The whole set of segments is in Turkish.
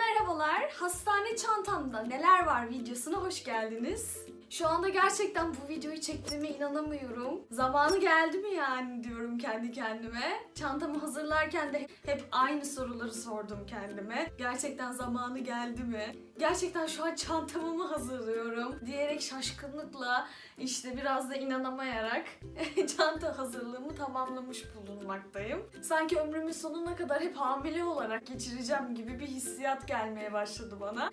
Merhabalar, hastane çantamda neler var videosuna hoş geldiniz. Şu anda gerçekten bu videoyu çektiğime inanamıyorum. Zamanı geldi mi yani diyorum kendi kendime. Çantamı hazırlarken de hep aynı soruları sordum kendime. Gerçekten zamanı geldi mi? Gerçekten şu an çantamı mı hazırlıyorum? Diyerek şaşkınlıkla işte biraz da inanamayarak çanta hazırlığımı tamamlamış bulunmaktayım. Sanki ömrümün sonuna kadar hep hamile olarak geçireceğim gibi bir hissiyat gelmeye başladı bana.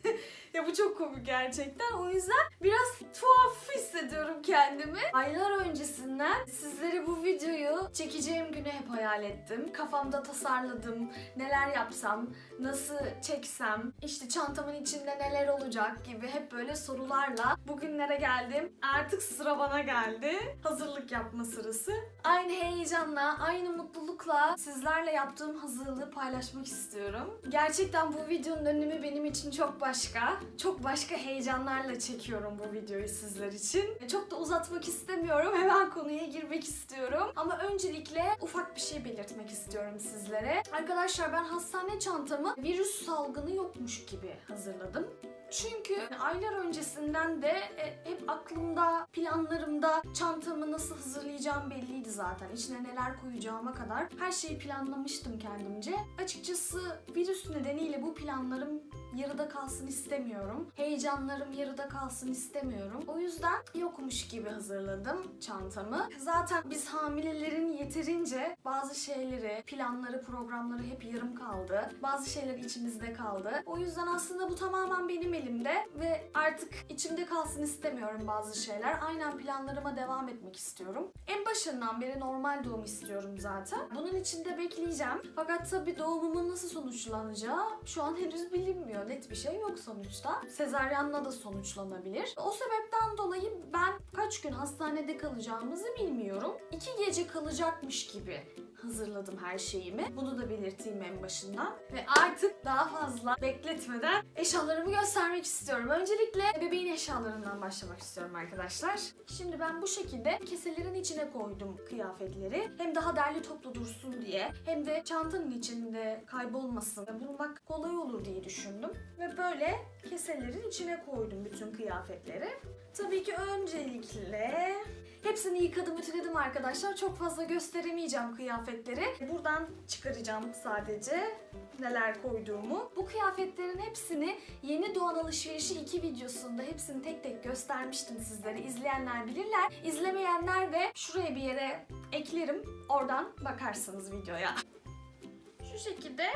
ya bu çok komik gerçekten. O yüzden biraz tuhaf hissediyorum kendimi. Aylar öncesinden sizlere bu videoyu çekeceğim günü hep hayal ettim. Kafamda tasarladım. Neler yapsam, nasıl çeksem, işte çantamın içinde neler olacak gibi hep böyle sorularla bugünlere geldim. Artık sıra bana geldi. Hazırlık yapma sırası. Aynı heyecanla, aynı mutlulukla sizlerle yaptığım hazırlığı paylaşmak istiyorum. Gerçekten bu videonun önemi benim için çok başka. Çok başka heyecanlarla çekiyorum bu videoyu sizler için. Çok da uzatmak istemiyorum. Hemen konuya girmek istiyorum. Ama öncelikle ufak bir şey belirtmek istiyorum sizlere. Arkadaşlar ben hastane çantamı virüs salgını yokmuş gibi hazırladım. Çünkü aylar öncesinden de e, hep aklımda, planlarımda çantamı nasıl hazırlayacağım belliydi zaten. İçine neler koyacağıma kadar her şeyi planlamıştım kendimce. Açıkçası virüs nedeniyle bu planlarım yarıda kalsın istemiyorum. Heyecanlarım yarıda kalsın istemiyorum. O yüzden yokmuş gibi hazırladım çantamı. Zaten biz hamilelerin yeterince bazı şeyleri, planları, programları hep yarım kaldı. Bazı şeyler içimizde kaldı. O yüzden aslında bu tamamen benim elimde ve artık içimde kalsın istemiyorum bazı şeyler. Aynen planlarıma devam etmek istiyorum. En başından beri normal doğum istiyorum zaten. Bunun için de bekleyeceğim. Fakat tabii doğumumun nasıl sonuçlanacağı şu an henüz bilinmiyor. Net bir şey yok sonuçta. Sezaryenle da sonuçlanabilir. O sebepten dolayı ben kaç gün hastanede kalacağımızı bilmiyorum. İki gece kalacakmış gibi hazırladım her şeyimi. Bunu da belirteyim en başından. Ve artık daha fazla bekletmeden eşyalarımı göstermek istiyorum. Öncelikle bebeğin eşyalarından başlamak istiyorum arkadaşlar. Şimdi ben bu şekilde keselerin içine koydum kıyafetleri. Hem daha derli toplu dursun diye hem de çantanın içinde kaybolmasın, bulmak kolay olur diye düşündüm. Ve böyle keselerin içine koydum bütün kıyafetleri. Tabii ki öncelikle Hepsini yıkadım, ütüledim arkadaşlar. Çok fazla gösteremeyeceğim kıyafetleri. Buradan çıkaracağım sadece neler koyduğumu. Bu kıyafetlerin hepsini yeni doğan alışverişi 2 videosunda hepsini tek tek göstermiştim sizlere. İzleyenler bilirler. İzlemeyenler de şuraya bir yere eklerim. Oradan bakarsınız videoya. Şu şekilde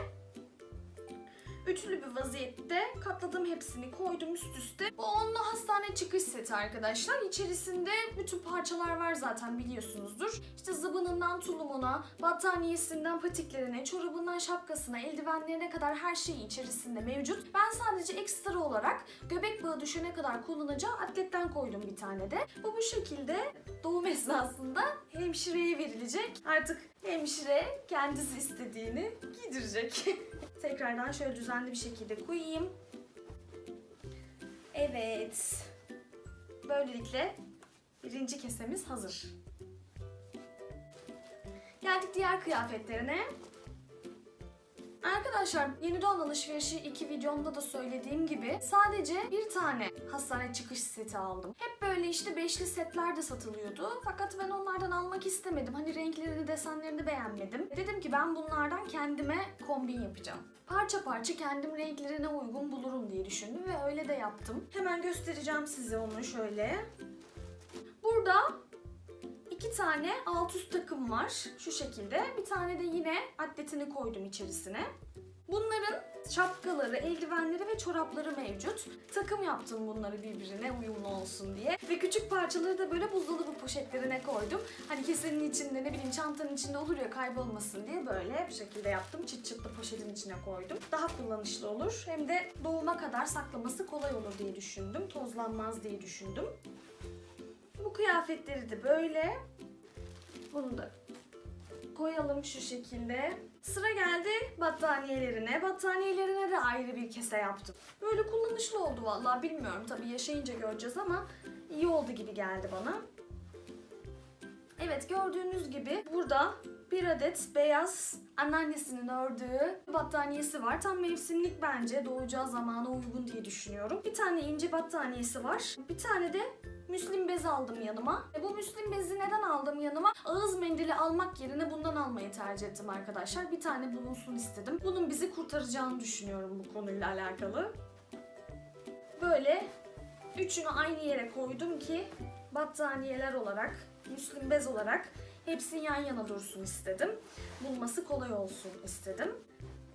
üçlü bir vaziyette katladım hepsini koydum üst üste. Bu onunla hastane çıkış seti arkadaşlar. İçerisinde bütün parçalar var zaten biliyorsunuzdur. İşte zıbınından tulumuna, battaniyesinden patiklerine, çorabından şapkasına, eldivenlerine kadar her şey içerisinde mevcut. Ben sadece ekstra olarak göbek bağı düşene kadar kullanacağı atletten koydum bir tane de. Bu bu şekilde doğum esnasında hemşireye verilecek. Artık hemşire kendisi istediğini giydirecek. Tekrardan şöyle düzenli bir şekilde koyayım. Evet. Böylelikle birinci kesemiz hazır. Geldik diğer kıyafetlerine. Arkadaşlar yeni doğan alışverişi iki videomda da söylediğim gibi sadece bir tane hastane çıkış seti aldım. Hep böyle işte beşli setler de satılıyordu. Fakat ben onlardan almak istemedim. Hani renklerini, desenlerini beğenmedim. Dedim ki ben bunlardan kendime kombin yapacağım. Parça parça kendim renklerine uygun bulurum diye düşündüm ve öyle de yaptım. Hemen göstereceğim size onu şöyle. Burada İki tane alt üst takım var şu şekilde. Bir tane de yine atletini koydum içerisine. Bunların şapkaları, eldivenleri ve çorapları mevcut. Takım yaptım bunları birbirine uyumlu olsun diye. Ve küçük parçaları da böyle buzdolabı poşetlerine koydum. Hani kesenin içinde ne bileyim çantanın içinde olur ya kaybolmasın diye böyle bir şekilde yaptım. Çıt çıtlı poşetin içine koydum. Daha kullanışlı olur. Hem de doğuma kadar saklaması kolay olur diye düşündüm. Tozlanmaz diye düşündüm. Bu kıyafetleri de böyle. Bunu da koyalım şu şekilde. Sıra geldi battaniyelerine. Battaniyelerine de ayrı bir kese yaptım. Böyle kullanışlı oldu vallahi bilmiyorum tabii yaşayınca göreceğiz ama iyi oldu gibi geldi bana. Evet gördüğünüz gibi burada bir adet beyaz anneannesinin ördüğü battaniyesi var. Tam mevsimlik bence doğacağı zamana uygun diye düşünüyorum. Bir tane ince battaniyesi var. Bir tane de müslim bez aldım yanıma. E, bu müslim bezi neden aldım yanıma? Ağız mendili almak yerine bundan almayı tercih ettim arkadaşlar. Bir tane bulunsun istedim. Bunun bizi kurtaracağını düşünüyorum bu konuyla alakalı. Böyle üçünü aynı yere koydum ki battaniyeler olarak, müslim bez olarak hepsi yan yana dursun istedim. Bulması kolay olsun istedim.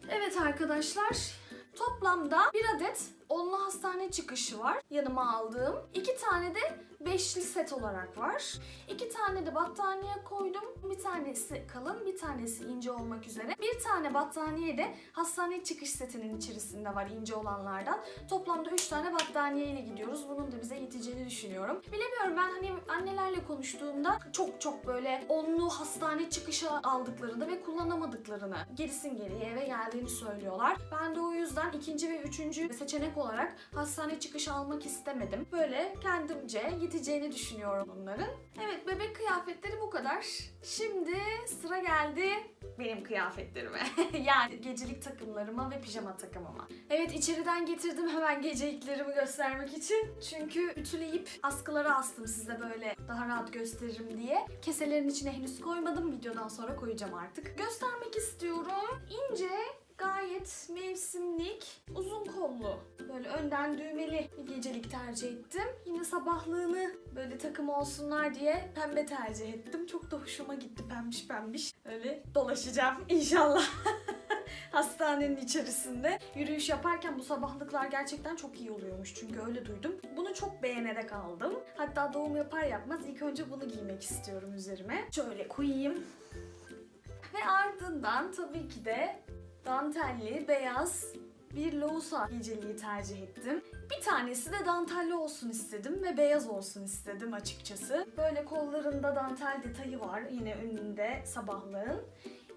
Evet arkadaşlar, toplamda bir adet onlu hastane çıkışı var yanıma aldığım. İki tane de beşli set olarak var. İki tane de battaniye koydum. Bir tanesi kalın, bir tanesi ince olmak üzere. Bir tane battaniye de hastane çıkış setinin içerisinde var ince olanlardan. Toplamda 3 tane battaniye ile gidiyoruz. Bunun da bize yeteceğini düşünüyorum. Bilemiyorum ben hani annelerle konuştuğumda çok çok böyle onlu hastane çıkışı aldıklarını ve kullanamadıklarını gerisin geriye eve geldiğini söylüyorlar. Ben de o yüzden ikinci ve üçüncü seçenek olarak hastane çıkışı almak istemedim. Böyle kendimce yeteceğini düşünüyorum bunların. Evet bebek kıyafetleri bu kadar. Şimdi sıra geldi benim kıyafetlerime. yani gecelik takımlarıma ve pijama takımıma. Evet içeriden getirdim hemen geceliklerimi göstermek için. Çünkü ütüleyip askılara astım size böyle daha rahat gösteririm diye. Keselerin içine henüz koymadım. Videodan sonra koyacağım artık. Göstermek istiyorum. İnce gayet mevsimlik, uzun kollu, böyle önden düğmeli bir gecelik tercih ettim. Yine sabahlığını böyle takım olsunlar diye pembe tercih ettim. Çok da hoşuma gitti pembiş pembiş. Öyle dolaşacağım inşallah. Hastanenin içerisinde yürüyüş yaparken bu sabahlıklar gerçekten çok iyi oluyormuş çünkü öyle duydum. Bunu çok beğenerek aldım. Hatta doğum yapar yapmaz ilk önce bunu giymek istiyorum üzerime. Şöyle koyayım. Ve ardından tabii ki de dantelli, beyaz bir loğusa geceliği tercih ettim. Bir tanesi de dantelli olsun istedim ve beyaz olsun istedim açıkçası. Böyle kollarında dantel detayı var yine önünde sabahlığın.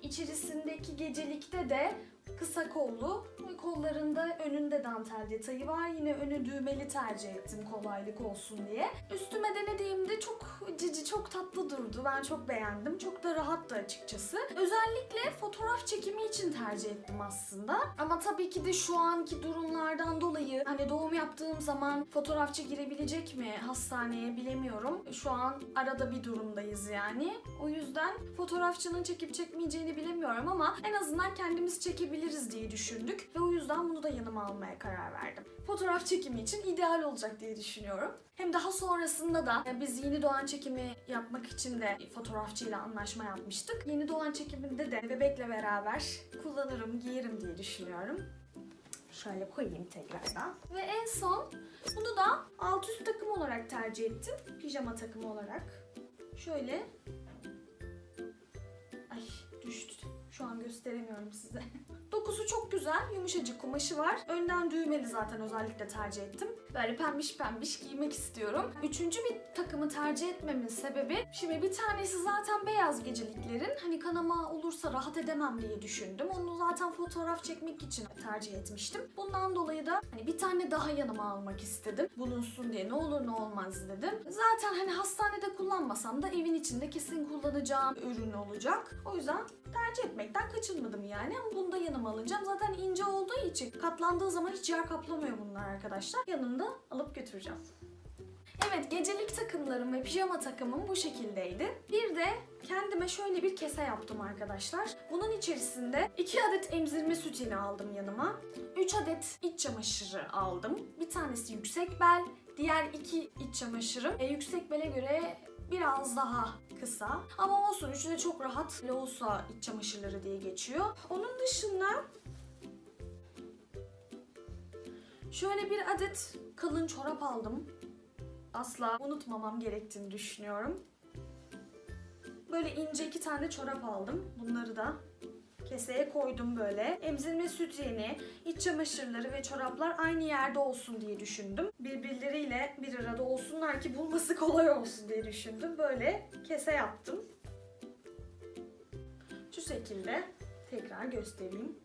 İçerisindeki gecelikte de kısa kollu kollarında önünde dantel detayı var. Yine önü düğmeli tercih ettim kolaylık olsun diye. Üstüme denediğimde çok cici, çok tatlı durdu. Ben çok beğendim. Çok da rahattı açıkçası. Özellikle fotoğraf çekimi için tercih ettim aslında. Ama tabii ki de şu anki durumlardan dolayı hani doğum yaptığım zaman fotoğrafçı girebilecek mi hastaneye bilemiyorum. Şu an arada bir durumdayız yani. O yüzden fotoğrafçının çekip çekmeyeceğini bilemiyorum ama en azından kendimiz çekebiliriz diye düşündük ve o yüzden bunu da yanıma almaya karar verdim. Fotoğraf çekimi için ideal olacak diye düşünüyorum. Hem daha sonrasında da biz yeni doğan çekimi yapmak için de fotoğrafçıyla anlaşma yapmıştık. Yeni doğan çekiminde de bebekle beraber kullanırım, giyerim diye düşünüyorum. Şöyle koyayım tekrardan. Ve en son bunu da alt üst takım olarak tercih ettim. Pijama takımı olarak. Şöyle. Şu an gösteremiyorum size. Dokusu çok güzel, yumuşacık kumaşı var. Önden düğmeli zaten özellikle tercih ettim. Böyle pembiş pembiş giymek istiyorum. Üçüncü bir takımı tercih etmemin sebebi, şimdi bir tanesi zaten beyaz geceliklerin. Hani kanama olursa rahat edemem diye düşündüm. Onu zaten fotoğraf çekmek için tercih etmiştim. Bundan dolayı da hani bir tane daha yanıma almak istedim. Bulunsun diye ne olur ne olmaz dedim. Zaten hani hastanede kullanmasam da evin içinde kesin kullanacağım ürün olacak. O yüzden tercih etmekten kaçınmadım yani. Bunu da yanıma alacağım. Zaten ince olduğu için katlandığı zaman hiç yer kaplamıyor bunlar arkadaşlar. Yanımda alıp götüreceğim. Evet gecelik takımlarım ve pijama takımım bu şekildeydi. Bir de kendime şöyle bir kese yaptım arkadaşlar. Bunun içerisinde 2 adet emzirme sütini aldım yanıma. 3 adet iç çamaşırı aldım. Bir tanesi yüksek bel, diğer iki iç çamaşırım e, yüksek bele göre biraz daha kısa. Ama olsun üçü de çok rahat. Loğusa iç çamaşırları diye geçiyor. Onun dışında şöyle bir adet kalın çorap aldım. Asla unutmamam gerektiğini düşünüyorum. Böyle ince iki tane çorap aldım. Bunları da keseye koydum böyle. Emzirme süt yeni, iç çamaşırları ve çoraplar aynı yerde olsun diye düşündüm. Birbirleriyle bir arada olsunlar ki bulması kolay olsun diye düşündüm. Böyle kese yaptım. Şu şekilde tekrar göstereyim.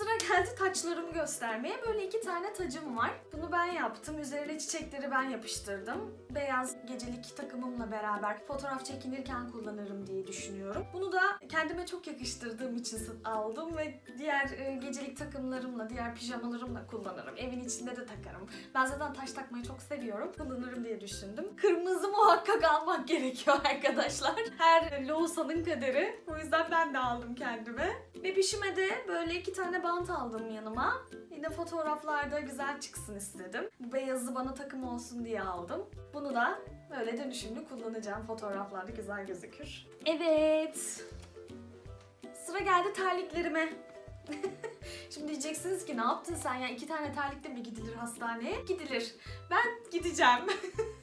Sıra geldi taçlarımı göstermeye. Böyle iki tane tacım var. Bunu ben yaptım. Üzerine çiçekleri ben yapıştırdım. Beyaz gecelik takımımla beraber fotoğraf çekinirken kullanırım diye düşünüyorum. Bunu da kendime çok yakıştırdığım için aldım ve diğer e, gecelik takımlarımla, diğer pijamalarımla kullanırım. Evin içinde de takarım. Ben zaten taş takmayı çok seviyorum. Kullanırım diye düşündüm. Kırmızı muhakkak almak gerekiyor arkadaşlar. Her Loğusan'ın kaderi. O yüzden ben de aldım kendime. Bebişime de böyle iki tane bant aldım yanıma. Yine fotoğraflarda güzel çıksın istedim. Bu beyazı bana takım olsun diye aldım. Bunu da böyle dönüşümlü kullanacağım. Fotoğraflarda güzel gözükür. Evet. Sıra geldi terliklerime. Şimdi diyeceksiniz ki ne yaptın sen ya? iki tane terlikle mi gidilir hastaneye? Gidilir. Ben gideceğim.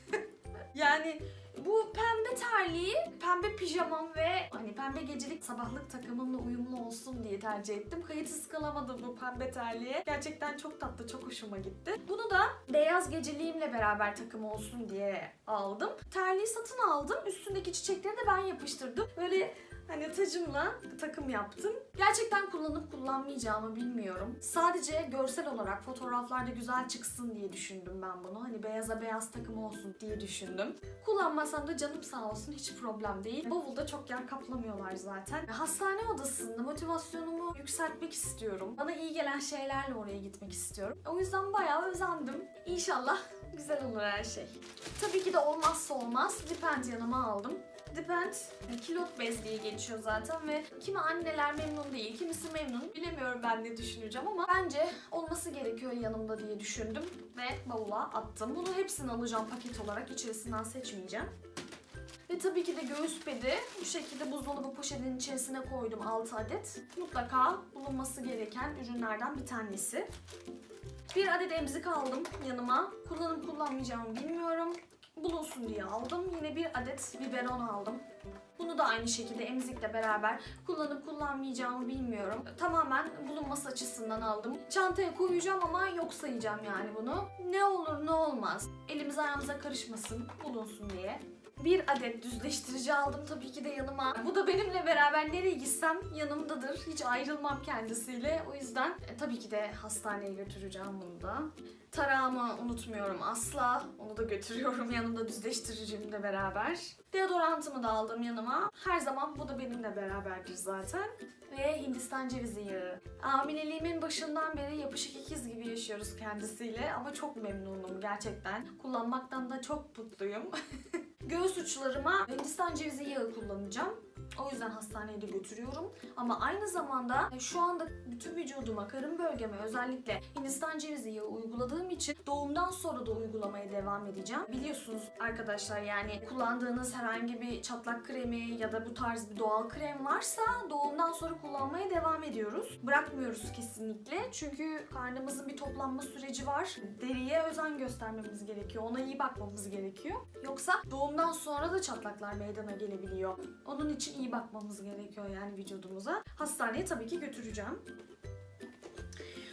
yani bu pembe terliği pembe pijamam ve hani pembe gecelik sabahlık takımımla uyumlu olsun diye tercih ettim. Kayıtsız kalamadım bu pembe terliğe. Gerçekten çok tatlı, çok hoşuma gitti. Bunu da beyaz geceliğimle beraber takım olsun diye aldım. Terliği satın aldım. Üstündeki çiçekleri de ben yapıştırdım. Böyle Hani tacımla takım yaptım. Gerçekten kullanıp kullanmayacağımı bilmiyorum. Sadece görsel olarak fotoğraflarda güzel çıksın diye düşündüm ben bunu. Hani beyaza beyaz takım olsun diye düşündüm. Kullanmasam da canım sağ olsun hiç problem değil. Bavulda çok yer kaplamıyorlar zaten. Hastane odasında motivasyonumu yükseltmek istiyorum. Bana iyi gelen şeylerle oraya gitmek istiyorum. O yüzden bayağı özendim. İnşallah güzel olur her şey. Tabii ki de olmazsa olmaz Dipent yanıma aldım. Dipent kilot bez diye geçiyor zaten ve kimi anneler memnun değil, kimisi memnun. Bilemiyorum ben ne düşüneceğim ama bence olması gerekiyor yanımda diye düşündüm ve bavula attım. Bunu hepsini alacağım paket olarak, içerisinden seçmeyeceğim. Ve tabii ki de göğüs pedi bu şekilde buzdolabı poşetinin içerisine koydum 6 adet. Mutlaka bulunması gereken ürünlerden bir tanesi. Bir adet emzik aldım yanıma. Kullanıp kullanmayacağımı bilmiyorum. Bulunsun diye aldım. Yine bir adet biberon aldım. Bunu da aynı şekilde emzikle beraber kullanıp kullanmayacağımı bilmiyorum. Tamamen bulunması açısından aldım. Çantaya koyacağım ama yok sayacağım yani bunu. Ne olur ne olmaz. Elimiz ayağımıza karışmasın, bulunsun diye. Bir adet düzleştirici aldım tabii ki de yanıma. Bu da benimle beraber nereye gitsem yanımdadır. Hiç ayrılmam kendisiyle. O yüzden e, tabii ki de hastaneye götüreceğim bunu da. Tarağımı unutmuyorum asla. Onu da götürüyorum yanımda düzleştiricimle beraber. Deodorantımı da aldım yanıma. Her zaman bu da benimle beraberdir zaten. Ve Hindistan cevizi yağı. Hamileliğimin başından beri yapışık ikiz gibi yaşıyoruz kendisiyle ama çok memnunum gerçekten. Kullanmaktan da çok mutluyum. Göğüs uçlarıma Hindistan cevizi yağı kullanacağım. O yüzden hastaneye de götürüyorum. Ama aynı zamanda e, şu anda bütün vücuduma, karın bölgeme özellikle Hindistan cevizi yağı uyguladığım için doğumdan sonra da uygulamaya devam edeceğim. Biliyorsunuz arkadaşlar yani kullandığınız herhangi bir çatlak kremi ya da bu tarz bir doğal krem varsa doğumdan sonra kullanmaya devam ediyoruz. Bırakmıyoruz kesinlikle. Çünkü karnımızın bir toplanma süreci var. Deriye özen göstermemiz gerekiyor. Ona iyi bakmamız gerekiyor. Yoksa doğumdan sonra da çatlaklar meydana gelebiliyor. Onun için iyi bakmamız gerekiyor yani vücudumuza. Hastaneye tabii ki götüreceğim.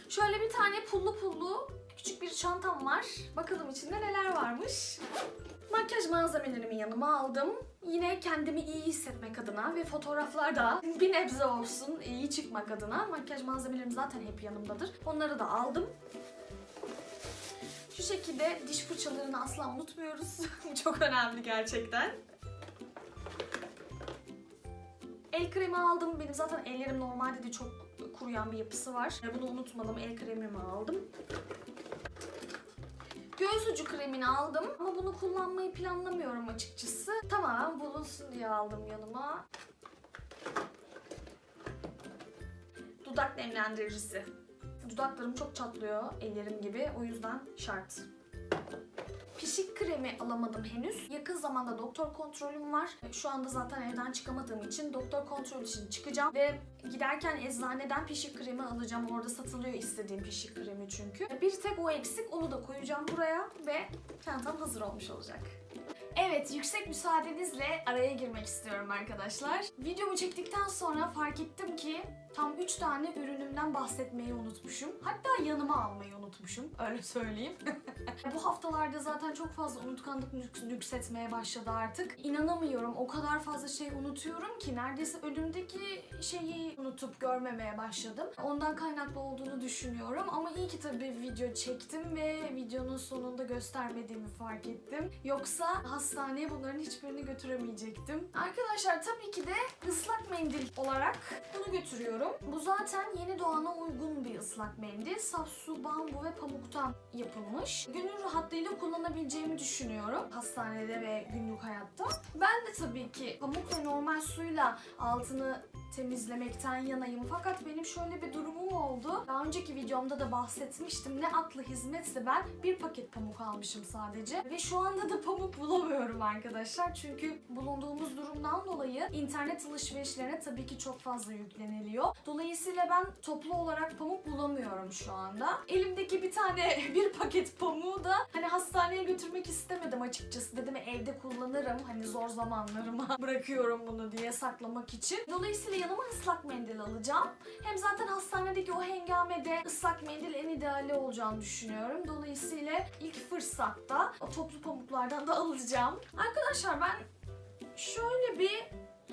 Şöyle bir tane pullu pullu küçük bir çantam var. Bakalım içinde neler varmış. Makyaj malzemelerimi yanıma aldım. Yine kendimi iyi hissetmek adına ve fotoğraflarda bir nebze olsun iyi çıkmak adına makyaj malzemelerim zaten hep yanımdadır. Onları da aldım. Şu şekilde diş fırçalarını asla unutmuyoruz. Çok önemli gerçekten. El kremi aldım. Benim zaten ellerim normalde de çok kuruyan bir yapısı var. Bunu unutmadım. El kremimi aldım. Göğüs ucu kremini aldım ama bunu kullanmayı planlamıyorum açıkçası. Tamamen bulunsun diye aldım yanıma. Dudak nemlendiricisi. Dudaklarım çok çatlıyor ellerim gibi o yüzden şart. Pişik kremi alamadım henüz. Yakın zamanda doktor kontrolüm var. Şu anda zaten evden çıkamadığım için doktor kontrol için çıkacağım ve giderken eczaneden pişik kremi alacağım. Orada satılıyor istediğim pişik kremi çünkü. Bir tek o eksik. Onu da koyacağım buraya ve çantam hazır olmuş olacak. Evet, yüksek müsaadenizle araya girmek istiyorum arkadaşlar. Videomu çektikten sonra fark ettim ki Tam 3 tane ürünümden bahsetmeyi unutmuşum. Hatta yanıma almayı unutmuşum. Öyle söyleyeyim. Bu haftalarda zaten çok fazla unutkanlık nük- nüksetmeye başladı artık. İnanamıyorum. O kadar fazla şey unutuyorum ki neredeyse önümdeki şeyi unutup görmemeye başladım. Ondan kaynaklı olduğunu düşünüyorum. Ama iyi ki tabii video çektim ve videonun sonunda göstermediğimi fark ettim. Yoksa hastaneye bunların hiçbirini götüremeyecektim. Arkadaşlar tabii ki de ıslak mendil olarak bunu götürüyorum. Bu zaten yeni doğana uygun bir ıslak mendil. Saf su, bambu ve pamuktan yapılmış. Gönül rahatlığıyla kullanabileceğimi düşünüyorum hastanede ve günlük hayatta. Ben de tabii ki pamuk ve normal suyla altını temizlemekten yanayım. Fakat benim şöyle bir durumum oldu. Daha önceki videomda da bahsetmiştim. Ne aklı hizmetse ben bir paket pamuk almışım sadece. Ve şu anda da pamuk bulamıyorum arkadaşlar. Çünkü bulunduğumuz durumdan dolayı internet alışverişlerine tabii ki çok fazla yükleniliyor. Dolayısıyla ben toplu olarak pamuk bulamıyorum şu anda. Elimdeki bir tane bir paket pamuğu da hani hastaneye götürmek istemedim açıkçası. Dedim evde kullanırım. Hani zor zamanlarıma bırakıyorum bunu diye saklamak için. Dolayısıyla yanıma ıslak mendil alacağım. Hem zaten hastanedeki o hengamede ıslak mendil en ideali olacağını düşünüyorum. Dolayısıyla ilk fırsatta o toplu pamuklardan da alacağım. Arkadaşlar ben şöyle bir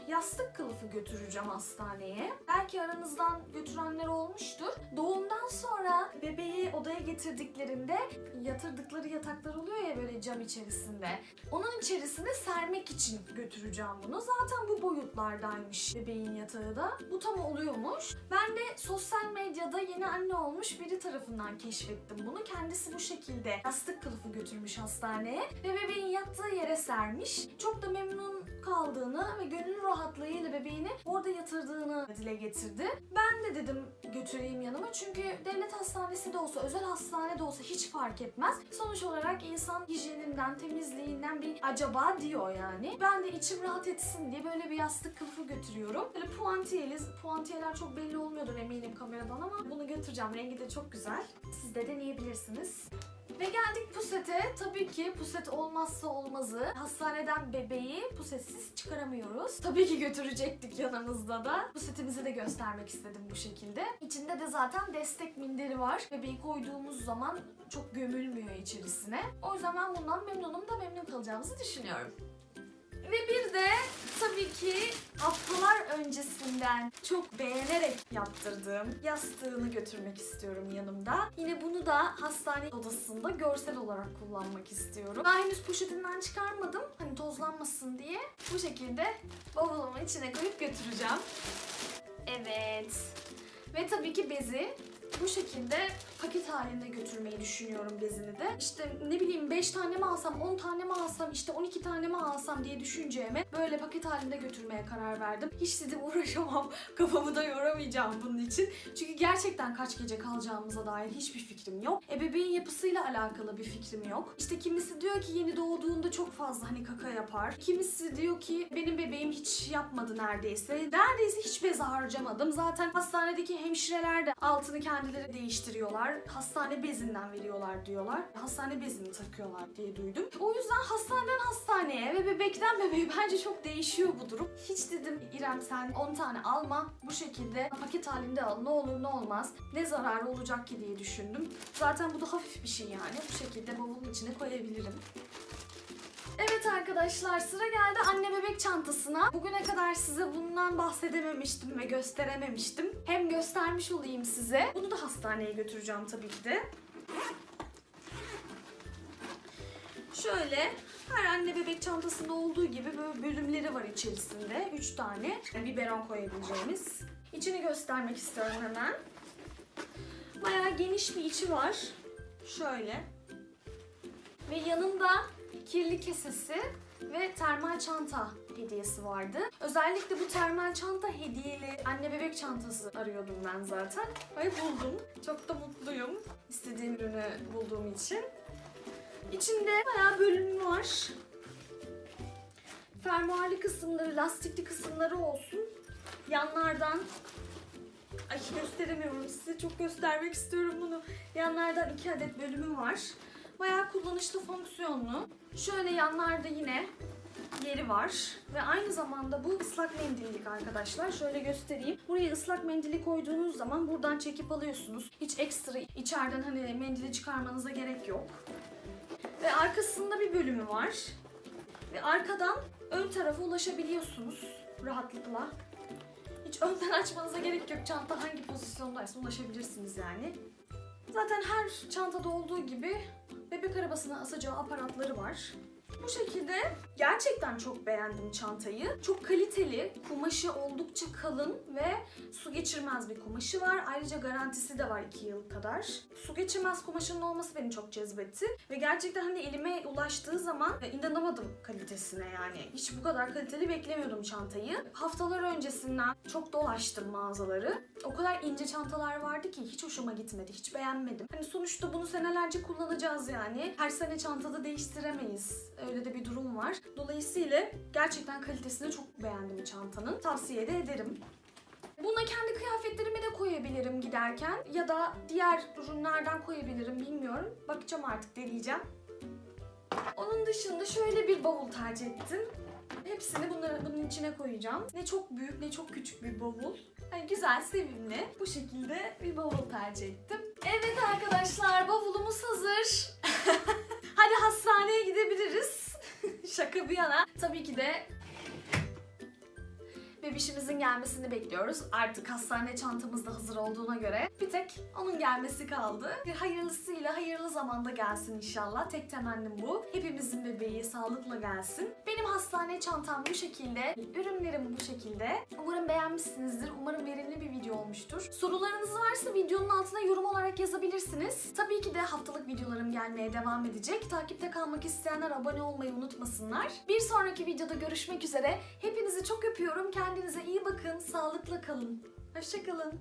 yastık kılıfı götüreceğim hastaneye. Belki aranızdan götürenler olmuştur. Doğumdan sonra bebeği odaya getirdiklerinde yatırdıkları yataklar oluyor ya böyle cam içerisinde. Onun içerisine sermek için götüreceğim bunu. Zaten bu boyutlardaymış bebeğin yatağı da. Bu tam oluyormuş. Ben de sosyal medyada yeni anne olmuş biri tarafından keşfettim bunu. Kendisi bu şekilde yastık kılıfı götürmüş hastaneye ve bebeğin yattığı yere sermiş. Çok da memnun kaldığını ve gönül rahatlığıyla bebeğini orada yatırdığını dile getirdi. Ben de dedim götüreyim yanıma çünkü devlet hastanesi de olsa, özel hastane de olsa hiç fark etmez. Sonuç olarak insan hijyeninden, temizliğinden bir acaba diyor yani. Ben de içim rahat etsin diye böyle bir yastık kılıfı götürüyorum. Böyle puantiyeli, puantiyeler çok belli olmuyordur eminim kameradan ama bunu götüreceğim. Rengi de çok güzel. Siz de deneyebilirsiniz. Ve geldik pusete. Tabii ki puset olmazsa olmazı. Hastaneden bebeği pusetsiz çıkaramıyoruz. Tabii ki götürecektik yanımızda da. Pusetimizi de göstermek istedim bu şekilde. İçinde de zaten destek minderi var. Bebeği koyduğumuz zaman çok gömülmüyor içerisine. O yüzden ben bundan memnunum da memnun kalacağımızı düşünüyorum. Ve bir de tabii ki haftalar öncesinden çok beğenerek yaptırdığım yastığını götürmek istiyorum yanımda. Yine bunu da hastane odasında görsel olarak kullanmak istiyorum. Daha henüz poşetinden çıkarmadım hani tozlanmasın diye. Bu şekilde bavulumun içine koyup götüreceğim. Evet. Ve tabii ki bezi bu şekilde paket halinde götürmeyi düşünüyorum bezini de. İşte ne bileyim 5 tane mi alsam, 10 tane mi alsam, işte 12 tane mi alsam diye düşüneceğime böyle paket halinde götürmeye karar verdim. Hiç dedim uğraşamam, kafamı da yoramayacağım bunun için. Çünkü gerçekten kaç gece kalacağımıza dair hiçbir fikrim yok. E bebeğin yapısıyla alakalı bir fikrim yok. İşte kimisi diyor ki yeni doğduğunda çok fazla hani kaka yapar. Kimisi diyor ki benim bebeğim hiç yapmadı neredeyse. Neredeyse hiç bez harcamadım. Zaten hastanedeki hemşireler de altını kendileri değiştiriyorlar. Hastane bezinden veriyorlar diyorlar. Hastane bezini takıyorlar diye duydum. O yüzden hastaneden hastaneye ve bebekten bebeğe bence çok değişiyor bu durum. Hiç dedim İrem sen 10 tane alma. Bu şekilde paket halinde al. Ne olur ne olmaz. Ne zararı olacak ki diye düşündüm. Zaten bu da hafif bir şey yani. Bu şekilde bavulun içine koyabilirim. Evet arkadaşlar sıra geldi anne bebek çantasına. Bugüne kadar size bundan bahsedememiştim ve gösterememiştim. Hem göstermiş olayım size. Bunu da hastaneye götüreceğim tabii ki de. Şöyle her anne bebek çantasında olduğu gibi böyle bölümleri var içerisinde. 3 tane biberon koyabileceğimiz. İçini göstermek istiyorum hemen. Bayağı geniş bir içi var. Şöyle. Ve yanında kirli kesesi ve termal çanta hediyesi vardı. Özellikle bu termal çanta hediyeli anne bebek çantası arıyordum ben zaten. Ve buldum. Çok da mutluyum istediğim ürünü bulduğum için. İçinde bayağı bölüm var. Fermuarlı kısımları, lastikli kısımları olsun. Yanlardan Ay gösteremiyorum size çok göstermek istiyorum bunu. Yanlardan iki adet bölümü var. Bayağı kullanışlı fonksiyonlu. Şöyle yanlarda yine yeri var. Ve aynı zamanda bu ıslak mendillik arkadaşlar. Şöyle göstereyim. Buraya ıslak mendili koyduğunuz zaman buradan çekip alıyorsunuz. Hiç ekstra içeriden hani mendili çıkarmanıza gerek yok. Ve arkasında bir bölümü var. Ve arkadan ön tarafa ulaşabiliyorsunuz rahatlıkla. Hiç önden açmanıza gerek yok. Çanta hangi pozisyondaysa ulaşabilirsiniz yani. Zaten her çantada olduğu gibi bebek arabasına asacağı aparatları var. Bu şekilde gerçekten çok beğendim çantayı. Çok kaliteli, kumaşı oldukça kalın ve su geçirmez bir kumaşı var. Ayrıca garantisi de var 2 yıl kadar. Su geçirmez kumaşının olması beni çok cezbetti. Ve gerçekten hani elime ulaştığı zaman inanamadım kalitesine yani. Hiç bu kadar kaliteli beklemiyordum çantayı. Haftalar öncesinden çok dolaştım mağazaları. O kadar ince çantalar vardı ki hiç hoşuma gitmedi, hiç beğenmedim. Hani sonuçta bunu senelerce kullanacağız yani. Her sene çantada değiştiremeyiz. Öyle de bir durum var. Dolayısıyla gerçekten kalitesini çok beğendim çantanın. Tavsiye de ederim. Buna kendi kıyafetlerimi de koyabilirim giderken ya da diğer ürünlerden koyabilirim bilmiyorum. Bakacağım artık deneyeceğim. Onun dışında şöyle bir bavul tercih ettim. Hepsini bunları, bunun içine koyacağım. Ne çok büyük ne çok küçük bir bavul. Yani güzel, sevimli. Bu şekilde bir bavul tercih ettim. Evet arkadaşlar bavulumuz hazır. Hadi hastaneye gidebiliriz. Şaka bir yana. Tabii ki de bebişimizin gelmesini bekliyoruz. Artık hastane çantamız da hazır olduğuna göre bir tek onun gelmesi kaldı. Bir hayırlısıyla hayırlı zamanda gelsin inşallah. Tek temennim bu. Hepimizin bebeği sağlıkla gelsin. Benim hastane çantam bu şekilde. Ürünlerim bu şekilde. Umarım beğenmişsinizdir. Umarım verimli bir video olmuştur. Sorularınız varsa videonun altına yorum olarak yazabilirsiniz. Tabii ki de haftalık videolarım gelmeye devam edecek. Takipte kalmak isteyenler abone olmayı unutmasınlar. Bir sonraki videoda görüşmek üzere. Hepinizi çok öpüyorum. Kendinize Kendinize iyi bakın, sağlıkla kalın. Hoşçakalın.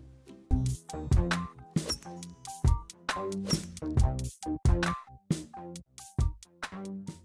Thank